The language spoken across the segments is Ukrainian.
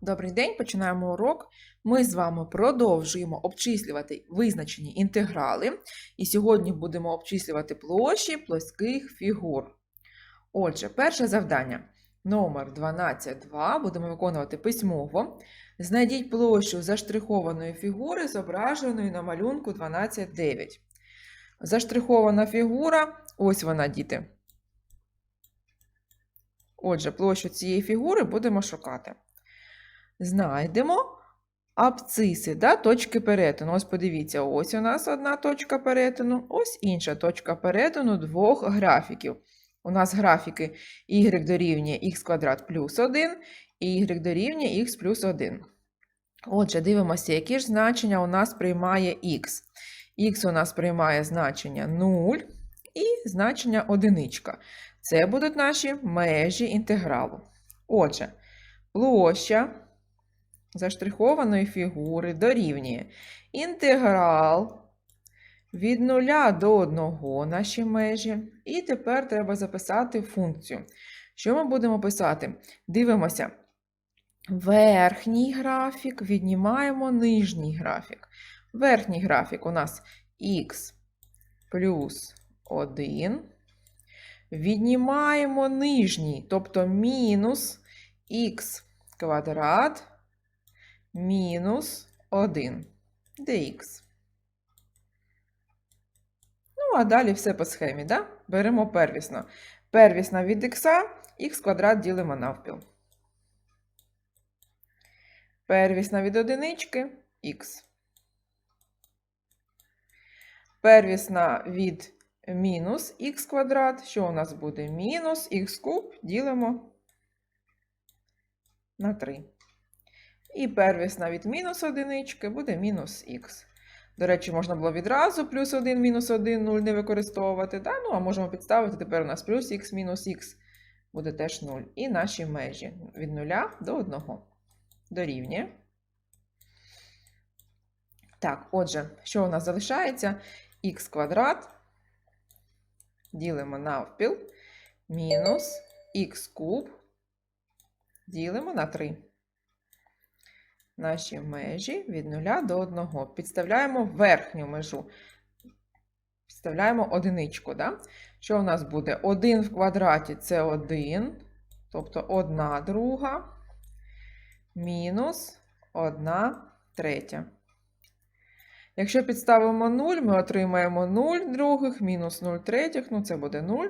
Добрий день, починаємо урок. Ми з вами продовжуємо обчислювати визначені інтеграли. І сьогодні будемо обчислювати площі плоских фігур. Отже, перше завдання. Номер 12.2 будемо виконувати письмово. Знайдіть площу заштрихованої фігури, зображеної на малюнку 12.9. Заштрихована фігура, ось вона, діти. Отже, площу цієї фігури будемо шукати. Знайдемо абциси, да, точки перетину. Ось подивіться, ось у нас одна точка перетину, ось інша точка перетину двох графіків. У нас графіки y дорівнює х квадрат плюс 1 і y дорівнює х плюс 1. Отже, дивимося, які ж значення у нас приймає х. х у нас приймає значення 0 і значення 1. Це будуть наші межі інтегралу. Отже, площа заштрихованої фігури дорівнює інтеграл від 0 до 1 наші межі. І тепер треба записати функцію. Що ми будемо писати? Дивимося. Верхній графік віднімаємо нижній графік. Верхній графік у нас х плюс 1. Віднімаємо нижній, тобто мінус х квадрат мінус 1 dx. Ну, а далі все по схемі, да? Беремо первісно. Первісна від х, х квадрат ділимо навпіл. Первісна від одинички х. Первісна від мінус х квадрат. Що у нас буде? Мінус х куб ділимо на 3. І первісна від мінус одинички буде мінус х. До речі, можна було відразу плюс 1, мінус 1, 0 не використовувати. Да? Ну, а можемо підставити тепер у нас плюс х мінус х буде теж 0. І наші межі від 0 до 1 дорівнює. Так, отже, що у нас залишається? х квадрат ділимо навпіл, мінус х куб ділимо на 3. Наші межі від 0 до 1. Підставляємо верхню межу. Підставляємо одиничку. Да? Що у нас буде? 1 в квадраті це 1, тобто 1 друга, мінус 1 третя. Якщо підставимо 0, ми отримаємо 0 других, мінус 0 третіх, ну це буде 0.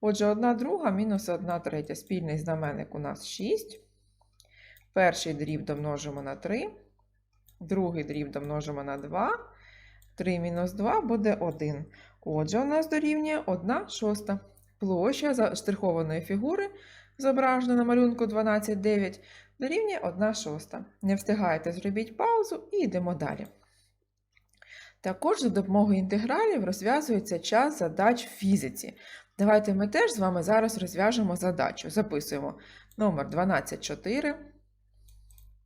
Отже, 1 друга мінус 1 третя. Спільний знаменник у нас 6. Перший дріб домножимо на 3, другий дріб домножимо на 2. 3 мінус 2 буде 1. Отже, у нас дорівнює 1 шоста. Площа заштрихованої фігури, зображена на малюнку 12,9, дорівнює 1 шоста. Не встигаєте, зробіть паузу і йдемо далі. Також за допомогою інтегралів розв'язується час задач в фізиці. Давайте ми теж з вами зараз розв'яжемо задачу. Записуємо номер 12,4.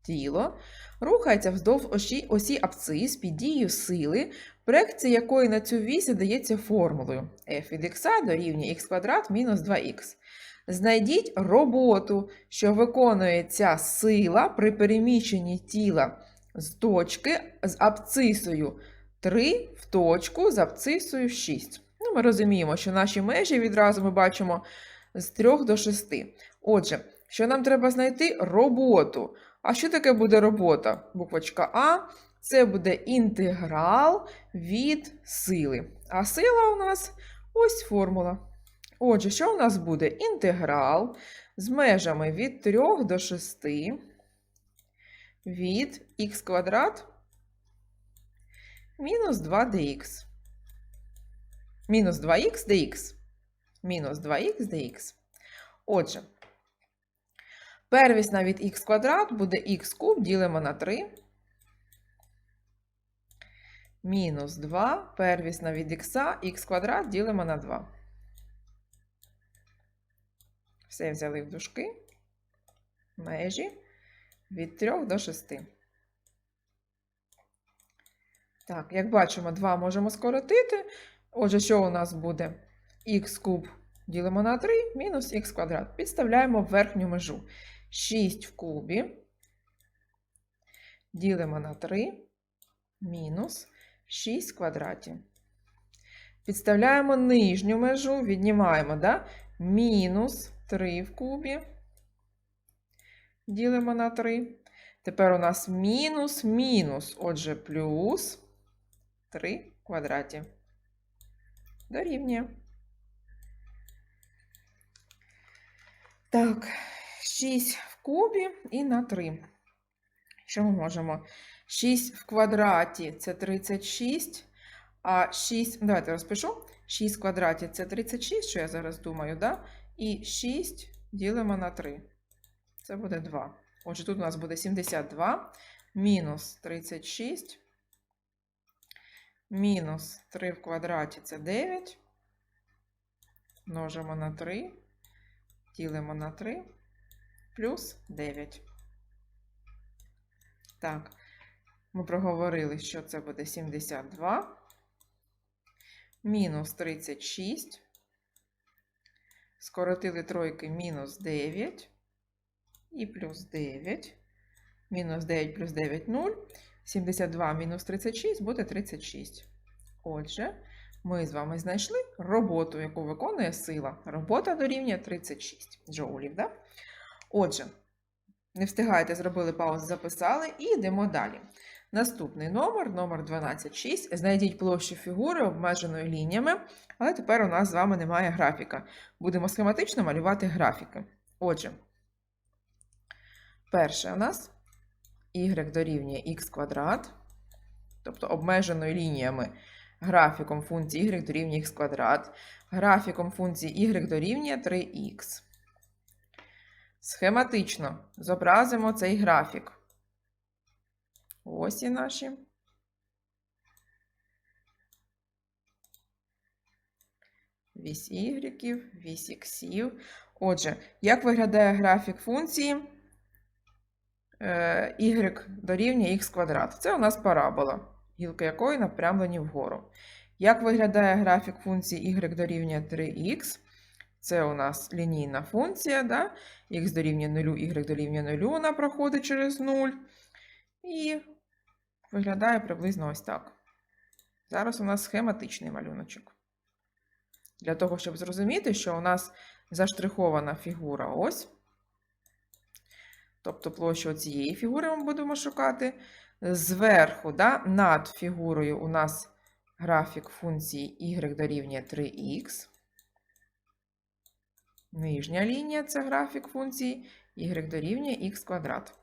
Тіло рухається вздовж осі, осі абцис під дією сили, проекція якої на цю вісь задається формулою f від x дорівнює x квадрат мінус 2х. Знайдіть роботу, що виконує ця сила при переміщенні тіла з точки з абцисою 3 в точку з абцисою 6. Ну, Ми розуміємо, що наші межі відразу ми бачимо з 3 до 6. Отже, що нам треба знайти роботу. А що таке буде робота? Буквочка А. Це буде інтеграл від сили. А сила у нас ось формула. Отже, що у нас буде? Інтеграл з межами від 3 до 6 від х квадрат мінус 2 dx. Мінус 2х dx. Мінус 2х dx. Отже, первісна від х квадрат буде х куб ділимо на 3. Мінус 2. Первісна від х, х квадрат ділимо на 2. Все взяли в дужки. Межі від 3 до 6. Так, як бачимо, 2 можемо скоротити. Отже, що у нас буде? х куб ділимо на 3, мінус х квадрат. Підставляємо верхню межу. 6 в кубі ділимо на 3, мінус 6 в квадраті. Підставляємо нижню межу, віднімаємо, да? мінус 3 в кубі. Ділимо на 3. Тепер у нас мінус, мінус, отже, плюс 3 в квадраті. Дорівнює. Так, 6 в кубі і на 3. Що ми можемо? 6 в квадраті це 36, а 6, давайте розпишу. 6 в квадраті це 36, що я зараз думаю, да? І 6 ділимо на 3. Це буде 2. Отже, тут у нас буде 72 мінус 36. Мінус 3 в квадраті це 9. Множимо на 3. Ділимо на 3. Плюс 9. Так, ми проговорили, що це буде 72. Мінус 36. Скоротили тройки мінус 9. І плюс 9. Мінус 9 плюс 9 0. 72 мінус 36 буде 36. Отже, ми з вами знайшли роботу, яку виконує сила. Робота дорівнює 36 джоулів. Да? Отже, не встигаєте, зробили паузу, записали і йдемо далі. Наступний номер, номер 126. Знайдіть площу фігури обмеженою лініями, але тепер у нас з вами немає графіка. Будемо схематично малювати графіки. Отже, перше у нас y дорівнює х квадрат, тобто обмеженою лініями графіком функції y дорівнює х квадрат, графіком функції y дорівнює 3х. Схематично зобразимо цей графік. Ось і наші. Вісь y, вісь х. Отже, як виглядає графік функції е, y дорівнює х квадрат? Це у нас парабола, гілки якої напрямлені вгору. Як виглядає графік функції y дорівнює 3х? Це у нас лінійна функція, да? х дорівнює 0, y дорівнює 0, вона проходить через 0. І виглядає приблизно ось так. Зараз у нас схематичний малюночок. Для того, щоб зрозуміти, що у нас заштрихована фігура ось. Тобто площу цієї фігури ми будемо шукати. Зверху, да, над фігурою у нас графік функції y дорівнює 3х. Нижня лінія це графік функції y дорівнює х квадрат.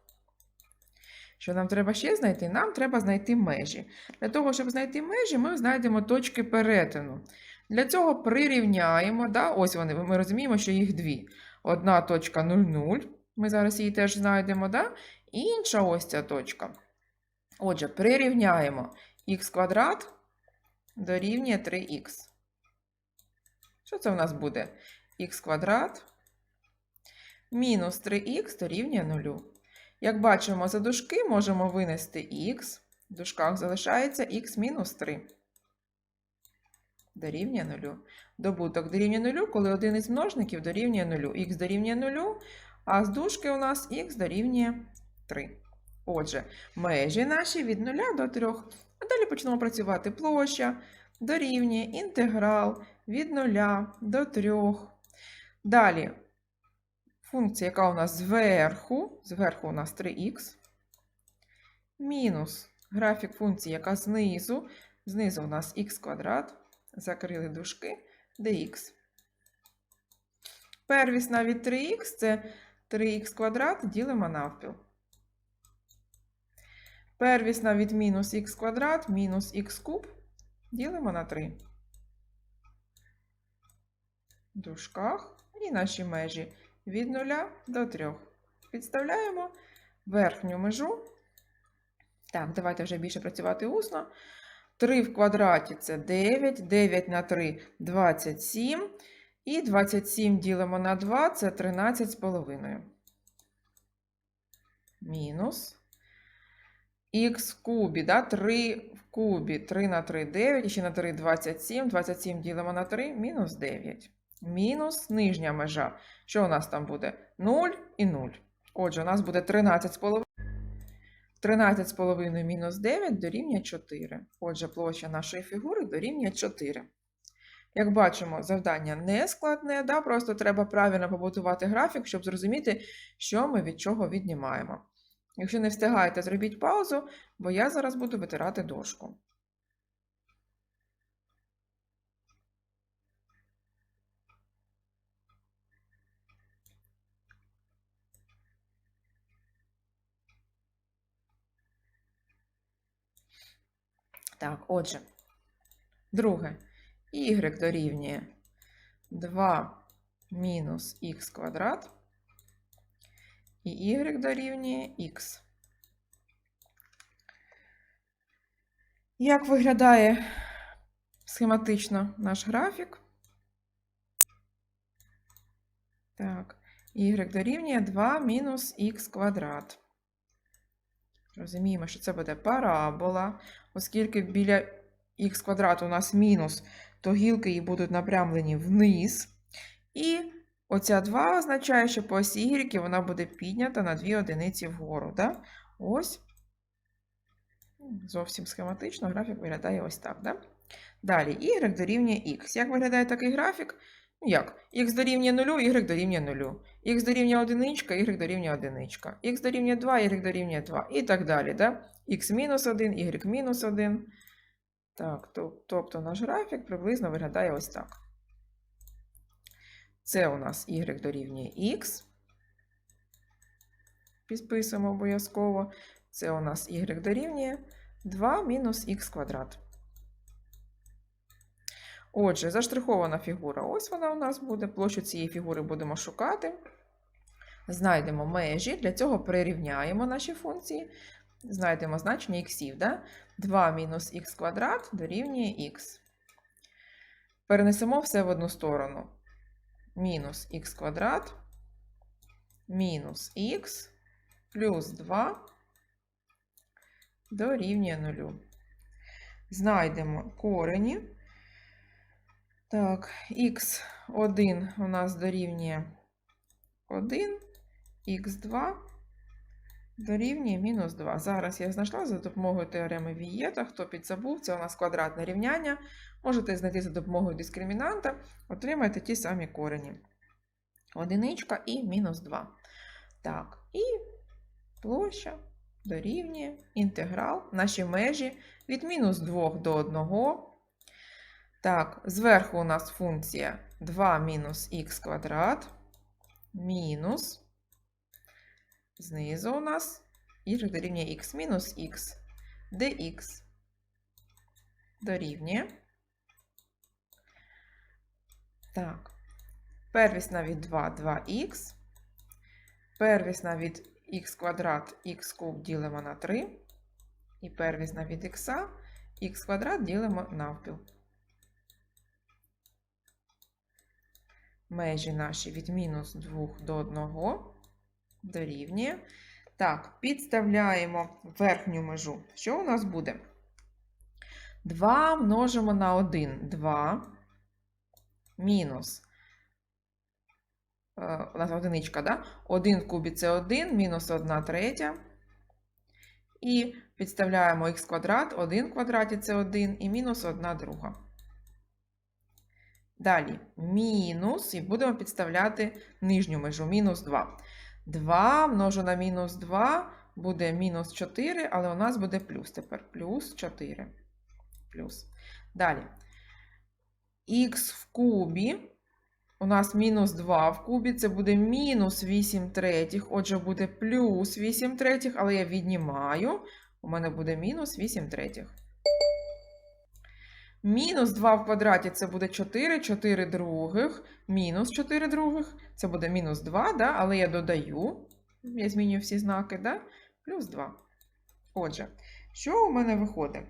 Що нам треба ще знайти? Нам треба знайти межі. Для того, щоб знайти межі, ми знайдемо точки перетину. Для цього прирівняємо, да? ось вони, ми розуміємо, що їх дві. Одна точка 0,0, ми зараз її теж знайдемо, да? інша ось ця точка. Отже, прирівняємо х квадрат дорівнює 3х. Що це у нас буде? Х квадрат мінус 3х дорівнює 0. Як бачимо, за дужки можемо винести х, в дужках залишається х мінус 3. Дорівнює 0. Добуток дорівнює 0, коли один із множників дорівнює 0. х дорівнює 0, а з дужки у нас х дорівнює 3. Отже, межі наші від 0 до 3. А далі почнемо працювати площа, дорівнює інтеграл від 0 до 3. Далі. Функція, яка у нас зверху, зверху у нас 3х, мінус графік функції, яка знизу, знизу у нас х квадрат, закрили дужки, dx. Первісна від 3х це 3х квадрат ділимо навпіл. Первісна від мінус х квадрат мінус х куб ділимо на 3. В дужках і наші межі від 0 до 3. Підставляємо верхню межу. Так, давайте вже більше працювати усно. 3 в квадраті це 9, 9 на 3 27. І 27 ділимо на 2 це 13 з половиною. Мінус. Х в кубі, да? 3 в кубі, 3 на 3 9, і ще на 3 27. 27 ділимо на 3, мінус 9 мінус нижня межа. Що у нас там буде? 0 і 0. Отже, у нас буде 13,5. 13,5 мінус 9 дорівнює 4. Отже, площа нашої фігури дорівнює 4. Як бачимо, завдання не складне, да? просто треба правильно побудувати графік, щоб зрозуміти, що ми від чого віднімаємо. Якщо не встигаєте, зробіть паузу, бо я зараз буду витирати дошку. Так, отже, друге. y дорівнює 2 мінус х квадрат і y дорівнює х. Як виглядає схематично наш графік? Так, y дорівнює 2 мінус х квадрат. Розуміємо, що це буде парабола, оскільки біля х квадрату у нас мінус, то гілки її будуть напрямлені вниз. І оця 2 означає, що по осі Y вона буде піднята на 2 одиниці вгору. Да? Ось. Зовсім схематично графік виглядає ось так. Да? Далі y дорівнює x. Як виглядає такий графік? Ну як? Х дорівнює 0, y дорівнює 0. Х дорівнює 1, y дорівнює 1. Х дорівнює 2, y дорівнює 2. І так далі. Да? Х мінус 1, y мінус 1. Так, тобто наш графік приблизно виглядає ось так. Це у нас y дорівнює х. Підписуємо обов'язково. Це у нас y дорівнює 2 мінус х квадрат. Отже, заштрихована фігура. Ось вона у нас буде. Площу цієї фігури будемо шукати. Знайдемо межі. Для цього прирівняємо наші функції. Знайдемо значення х. Да? 2 мінус х квадрат дорівнює х. Перенесемо все в одну сторону. Мінус х квадрат, мінус х плюс 2 дорівнює 0. Знайдемо корені. Так, х1 у нас дорівнює 1, х2 дорівнює мінус 2. Зараз я знайшла за допомогою теореми Вієта. Хто підзабув, це у нас квадратне рівняння. Можете знайти за допомогою дискримінанта, отримаєте ті самі корені. Одиничка і мінус 2. Так, і площа дорівнює інтеграл, наші межі від мінус 2 до 1. Так, зверху у нас функція 2 мінус х квадрат, мінус. Знизу у нас y дорівнює х мінус х, dx дорівнює. Так, первісна від 2 2х. Первісна від х квадрат х куб ділимо на 3. І первісна від х х квадрат ділимо навпіл. Межі наші від мінус 2 до 1 дорівнює. Так, підставляємо верхню межу. Що у нас буде? 2 множимо на 1. 2 мінус. Е, у нас одиничка, да? 1 в кубі це 1, мінус 1 третя. І підставляємо х квадрат, 1 в квадраті це 1 і мінус 1 друга. Далі мінус, і будемо підставляти нижню межу, мінус 2. 2 множу на мінус 2 буде мінус 4, але у нас буде плюс тепер. Плюс 4. Плюс. Далі. Х в кубі. У нас мінус 2 в кубі, це буде мінус 8 третіх, отже, буде плюс 8 третіх, але я віднімаю. У мене буде мінус 8 третіх. Мінус 2 в квадраті це буде 4, 4 других, мінус 4 других, це буде мінус 2, да? але я додаю, я змінюю всі знаки, да? плюс 2. Отже, що у мене виходить?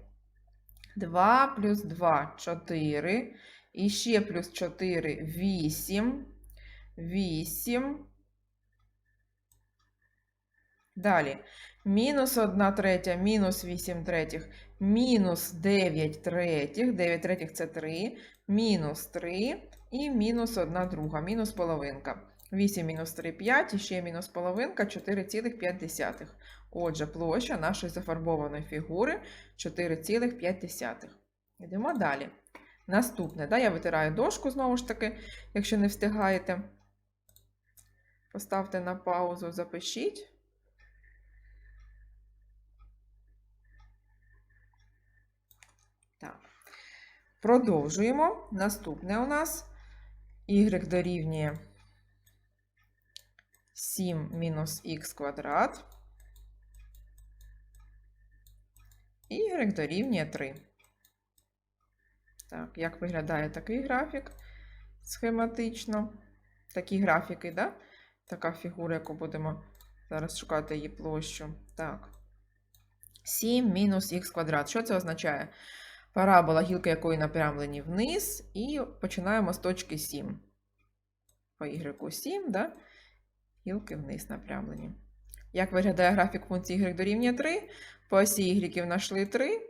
2 плюс 2 4. І ще плюс 4 8. 8. Далі. Мінус 1 третя, мінус 8 третіх, мінус 9 третіх, 9 третіх це 3, мінус 3 і мінус 1 друга, мінус половинка. 8 мінус 3 5, і ще мінус половинка 4,5. Отже, площа нашої зафарбованої фігури 4,5. Йдемо далі. Наступне, да, я витираю дошку знову ж таки, якщо не встигаєте. Поставте на паузу, запишіть. Продовжуємо. Наступне у нас y дорівнює 7 мінус х квадрат. Y дорівнює 3. Так, як виглядає такий графік схематично? Такі графіки, да? Така фігура, яку будемо зараз шукати її площу. Так. 7 мінус х квадрат. Що це означає? Парабола, гілки якої напрямлені вниз, і починаємо з точки 7. По y 7, да? гілки вниз напрямлені. Як виглядає графік функції y дорівнює 3? По осі y знайшли 3.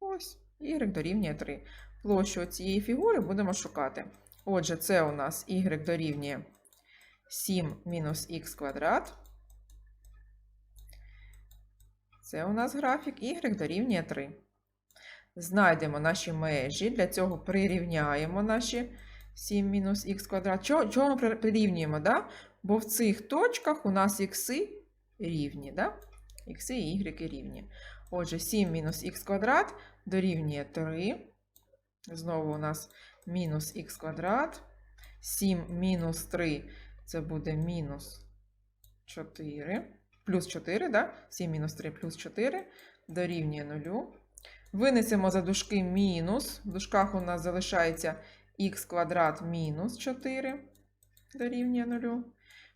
Ось, y дорівнює 3. Площу цієї фігури будемо шукати. Отже, це у нас y дорівнює 7 мінус х квадрат. Це у нас графік y дорівнює 3. Знайдемо наші межі. Для цього прирівняємо наші 7 мінус х квадрат. Чого, чого ми при- прирівнюємо? Да? Бо в цих точках у нас х рівні. Да? Х і y рівні. Отже, 7 мінус х квадрат дорівнює 3. Знову у нас мінус х квадрат. 7 мінус 3 це буде мінус 4. Плюс 4, да? 7 мінус 3 плюс 4 дорівнює 0. Винесемо за дужки мінус. В дужках у нас залишається х квадрат мінус 4 дорівнює 0.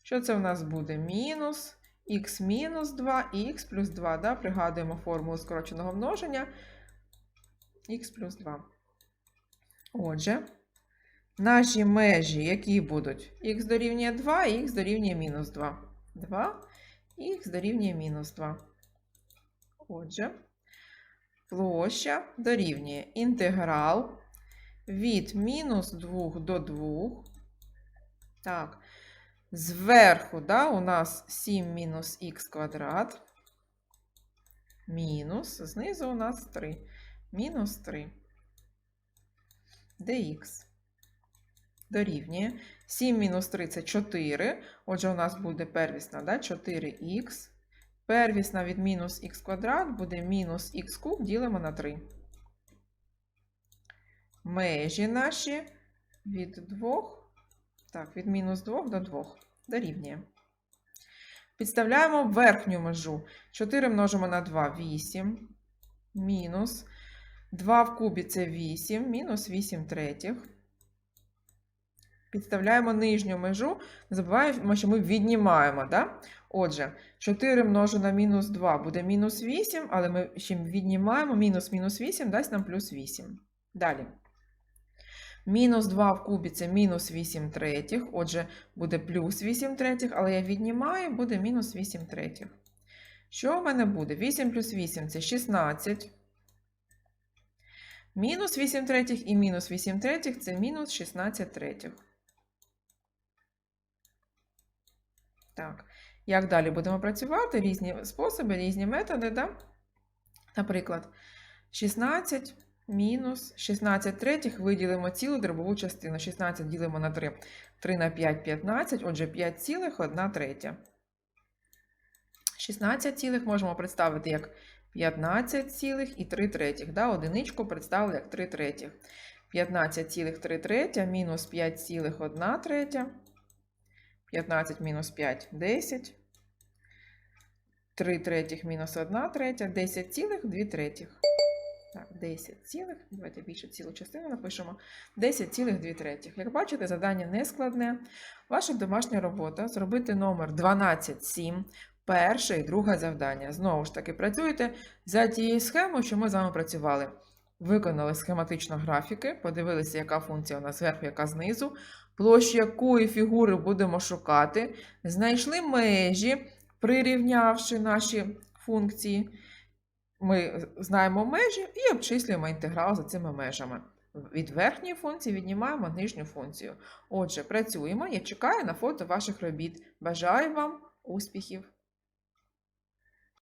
Що це у нас буде? Мінус х мінус 2 і х плюс 2. Да? Пригадуємо формулу скороченого множення х плюс 2. Отже, наші межі, які будуть х дорівнює 2 і х дорівнює мінус 2. 2 і х дорівнює мінус 2. Отже, площа дорівнює інтеграл від мінус 2 до 2. Так, зверху да, у нас 7 мінус х квадрат. Мінус, знизу у нас 3. Мінус 3 dx дорівнює 7 мінус 3 це 4. Отже, у нас буде первісна да, 4х. Первісна від мінус х квадрат буде мінус х куб ділимо на 3. Межі наші від 2, так, від мінус 2 до 2 дорівнює. Підставляємо верхню межу. 4 множимо на 2 8. Мінус 2 в кубі це 8, мінус 8 третіх. Підставляємо нижню межу. Забуваємо, що ми віднімаємо. Да? Отже, 4 множу на мінус 2 буде мінус 8, але ми ще віднімаємо. Мінус мінус 8 дасть нам плюс 8. Далі. Мінус 2 в кубі це мінус 8 третіх. Отже, буде плюс 8 третіх, але я віднімаю, буде мінус 8 третіх. Що в мене буде? 8 плюс 8 це 16. Мінус 8 третіх і мінус 8 третіх це мінус 16 третіх. Так, як далі будемо працювати? Різні способи, різні методи, да? Наприклад, 16 мінус 16 третіх виділимо цілу дробову частину. 16 ділимо на 3. 3 на 5 – 15, отже 5 цілих 1 третя. 16 цілих можемо представити як 15 цілих і 3 третіх. Да? Одиничку представили як 3 третіх. 15 цілих 3 третя мінус 5 цілих 1 третя. 15 мінус 5 – 10. 3 третіх мінус 1 третя. 10 цілих 2 третіх. Так, 10 цілих. Давайте більше цілу частину напишемо. 10 цілих 2 третіх. Як бачите, завдання не складне. Ваша домашня робота зробити номер 12,7. Перше і друге завдання. Знову ж таки, працюєте за тією схемою, що ми з вами працювали. Виконали схематично графіки, подивилися, яка функція у нас зверху, яка знизу, площу якої фігури будемо шукати, знайшли межі, прирівнявши наші функції. Ми знаємо межі і обчислюємо інтеграл за цими межами. Від верхньої функції віднімаємо нижню функцію. Отже, працюємо. Я чекаю на фото ваших робіт. Бажаю вам успіхів!